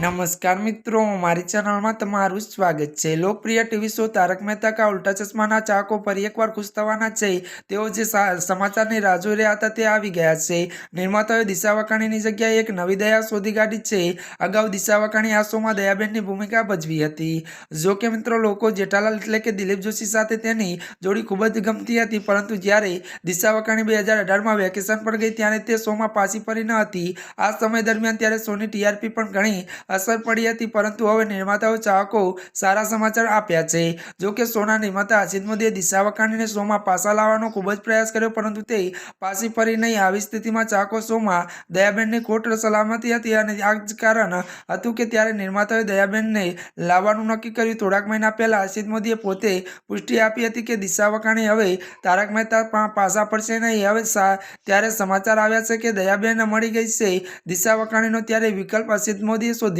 નમસ્કાર મિત્રો, મારી ચેનલમાં તમારું સ્વાગત છે. લોકપ્રિય ટીવી શો તારક મહેતા કા ઉલ્ટા ચશ્માના ચાહકો પર એકવાર ખુશ થવાના છે. તેઓ જે સમાચારની રાહ જોઈ રહ્યા હતા તે આવી ગયા છે. નિર્માતાઓએ દિશા વખાણીની જગ્યાએ એક નવી દયા શોધી કાઢી છે. અગાઉ દિશા વખાણી આ શોમાં દયાબેનની ભૂમિકા ભજવી હતી. જો કે મિત્રો, લોકો જેઠાલાલ એટલે કે દિલીપ જોશી સાથે તેની જોડી ખૂબ જ ગમતી હતી. પરંતુ જ્યારે દિશા વખાણી બે હજાર અઢારમાં વેકેશન પર ગઈ ત્યારે તે શોમાં પાછી ફરી ન હતી. આ સમય દરમિયાન ત્યારે શોની ટીઆરપી પણ ઘણી અસર પડી હતી, પરંતુ હવે નિર્માતાઓ ચાહકો સારા સમાચાર આપ્યા છે. જો કે શોના નિર્માતા આશિત મોદીએ દિશા વકાણીને શોમાં પાછા લાવવાનો ખૂબ જ પ્રયાસ કર્યો, પરંતુ તે પાછી ફરી નહીં. આવી સ્થિતિમાં ચાહકો શોમાં દયાબેનની ખોટ સલામતી હતી અને આ જ કારણ હતું કે ત્યારે નિર્માતાઓએ દયાબેનને લાવવાનું નક્કી કર્યું. થોડાક મહિના પહેલાં આશિત મોદીએ પોતે પુષ્ટિ આપી હતી કે દિશા વકાણી હવે તારક મહેતા પાસા પડશે નહીં. હવે ત્યારે સમાચાર આવ્યા છે કે દયાબેન મળી ગઈ છે. દિશા વકાણીનો ત્યારે વિકલ્પ અસિત મોદીએ શોધી